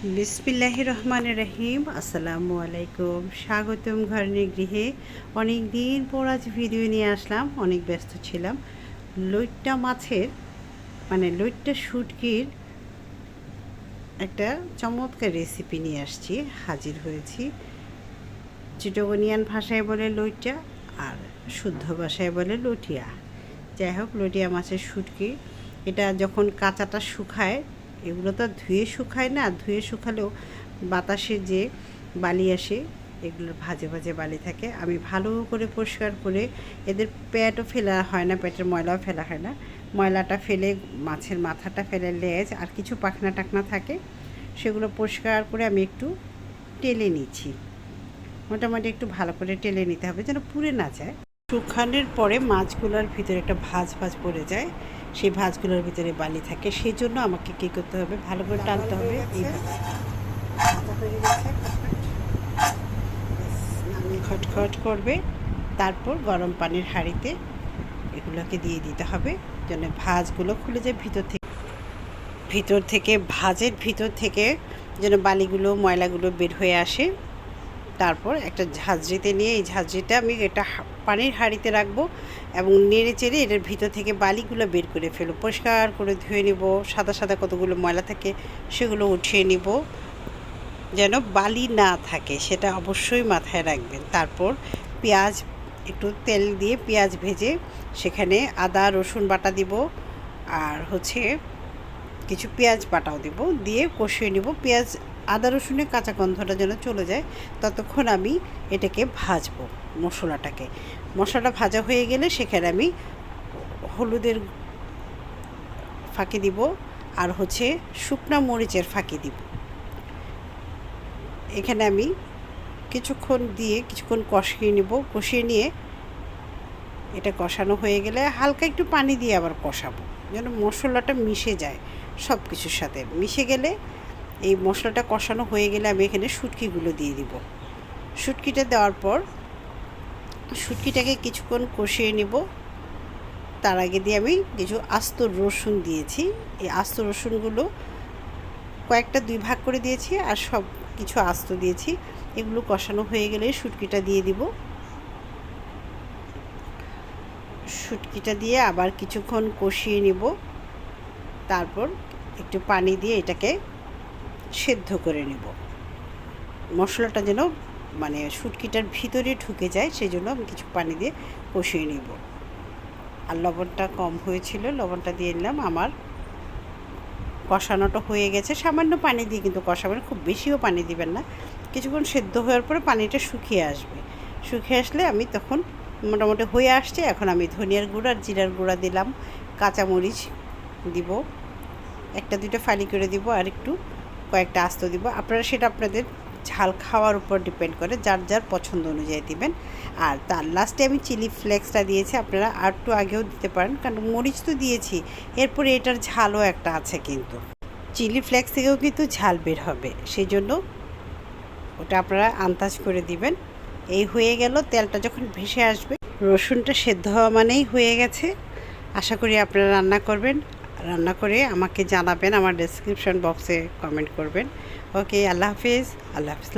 বিসমিল্লাহ রহমান রহিম আসসালামু আলাইকুম স্বাগতম ঘরনি গৃহে। অনেক দিন পর আজ ভিডিও নিয়ে আসলাম, অনেক ব্যস্ত ছিলাম। লইট্টা মাছের মানে লইট্টা শুটকির একটা চমৎকার রেসিপি নিয়ে আসছি, হাজির হয়েছি। চিটগনিয়ান ভাষায় বলে লইট্টা আর শুদ্ধ ভাষায় বলে লটিয়া। যাই হোক, লটিয়া মাছের শুটকি। এটা যখন কাঁচাটা শুকায় এগুলো তো ধুয়ে শুকায় না, ধুয়ে শুকালেও বাতাসে যে বালি আসে, এগুলোর ভাজে ভাজে বালি থাকে। আমি ভালো করে পরিষ্কার করে এদের পেটও ফেলা হয় না পেটের ময়লাও ফেলা হয় না। ময়লাটা ফেলে, মাছের মাথাটা ফেলে লেজ আর কিছু পাখনা টাকনা থাকে, সেগুলো পরিষ্কার করে আমি একটু টেলে নিচ্ছি। মোটামুটি একটু ভালো করে টেলে নিতে হবে যেন পুড়ে না যায়। শুকানোর পরে মাছগুলোর ভিতরে একটা ভাজ ভাজ পড়ে যায়। সেই ভাঁজগুলোর ভিতরে বালি থাকে, সেই জন্য আমাকে কী করতে হবে? ভালো করে টানতে হবে খটখট করবে, তারপর গরম পানির হাঁড়িতে এগুলোকে দিয়ে দিতে হবে, যেন ভাঁজগুলো খুলে যায় ভিতর থেকে। ভিতর থেকে, ভাজের ভিতর থেকে যেন বালিগুলো, ময়লাগুলো বের হয়ে আসে। তারপর একটা ঝাঁঝরিতে নিয়ে এই ঝাঁঝরিটা আমি এটা পানির হাঁড়িতে রাখব এবং নেড়ে চেড়ে এটার ভিতর থেকে বালিগুলো বের করে ফেলব। পরিষ্কার করে ধুয়ে নিব, সাদা সাদা কতগুলো ময়লা থাকে সেগুলো উঠিয়ে নিব। যেন বালি না থাকে, সেটা অবশ্যই মাথায় রাখবেন। তারপর পেঁয়াজ, একটু তেল দিয়ে পেঁয়াজ ভেজে সেখানে আদা, রসুন বাটা দিব আর হচ্ছে কিছু পেঁয়াজ বাটাও দিব। দিয়ে কষিয়ে নিব। পেঁয়াজ আদা রসুনের কাঁচা গন্ধটা যেন চলে যায়, ততক্ষণ আমি এটাকে ভাজবো, মশলাটাকে। মশলাটা ভাজা হয়ে গেলে সেখানে আমি হলুদের ফাঁকি দিব আর হচ্ছে শুকনা মরিচের ফাঁকি দিব। এখানে আমি কিছুক্ষণ দিয়ে কিছুক্ষণ কষিয়ে নিব, কষিয়ে নিয়ে এটা কষানো হয়ে গেলে হালকা একটু পানি দিয়ে আবার কষাবো, যেন মশলাটা মিশে যায় সব কিছুর সাথে। মিশে গেলে এই মশলাটা কষানো হয়ে গেলে আমি এখানে শুটকিগুলো দিয়ে দিব। শুটকিটা দেওয়ার পর শুটকিটাকে কিছুক্ষণ কষিয়ে নিব। তার আগে দিয়ে আমি কিছু আস্ত রসুন দিয়েছি। এই আস্ত রসুনগুলো কয়েকটা দুই ভাগ করে দিয়েছি আর সব কিছু আস্ত দিয়েছি। এগুলো কষানো হয়ে গেলে শুটকিটা দিয়ে দিব। শুটকিটা দিয়ে আবার কিছুক্ষণ কষিয়ে নেব। তারপর একটু পানি দিয়ে এটাকে সেদ্ধ করে নেব। মশলাটা যেন মানে শুটকিটার ভিতরে ঢুকে যায় সেই জন্য আমি কিছু পানি দিয়ে কষিয়ে নিব। আর লবণটা কম হয়েছিল, লবণটা দিয়ে নিলাম। আমার কষানোটা হয়ে গেছে। সামান্য পানি দিয়ে কিন্তু কষাবেন, খুব বেশিও পানি দিবেন না। কিছুক্ষণ সেদ্ধ হওয়ার পরে পানিটা শুকিয়ে আসবে। শুকিয়ে আসলে আমি তখন মোটামুটি হয়ে আসছে। এখন আমি ধনিয়ার গুঁড়া আর জিরার গুঁড়া দিলাম। কাঁচামরিচ দিব। একটা দুটো ফালি করে দিব আর একটু কয়েকটা আস্ত দিব। আপনারা সেটা আপনাদের ঝাল খাওয়ার উপর ডিপেন্ড করে, যার যার পছন্দ অনুযায়ী দিবেন। আর তার লাস্টে আমি চিলি ফ্লেক্সটা দিয়েছি, আপনারা আর একটু আগেও দিতে পারেন। কারণ মরিচ তো দিয়েছি, এরপরে এটার ঝালও একটা আছে কিন্তু। চিলি ফ্লেক্স থেকেও কিন্তু ঝাল বের হবে সেই জন্য ওটা আপনারা আন্দাজ করে দিবেন। এই হয়ে গেল, তেলটা যখন ভেসে আসবে, রসুনটা সেদ্ধ হওয়া মানেই হয়ে গেছে। আশা করি আপনারা রান্না করবেন। রান্না করে আমাকে জানাবেন আমার ডেসক্রিপশন বক্সে কমেন্ট করবেন। ওকে আল্লাহ হাফিজ আল্লাহ হাফিজ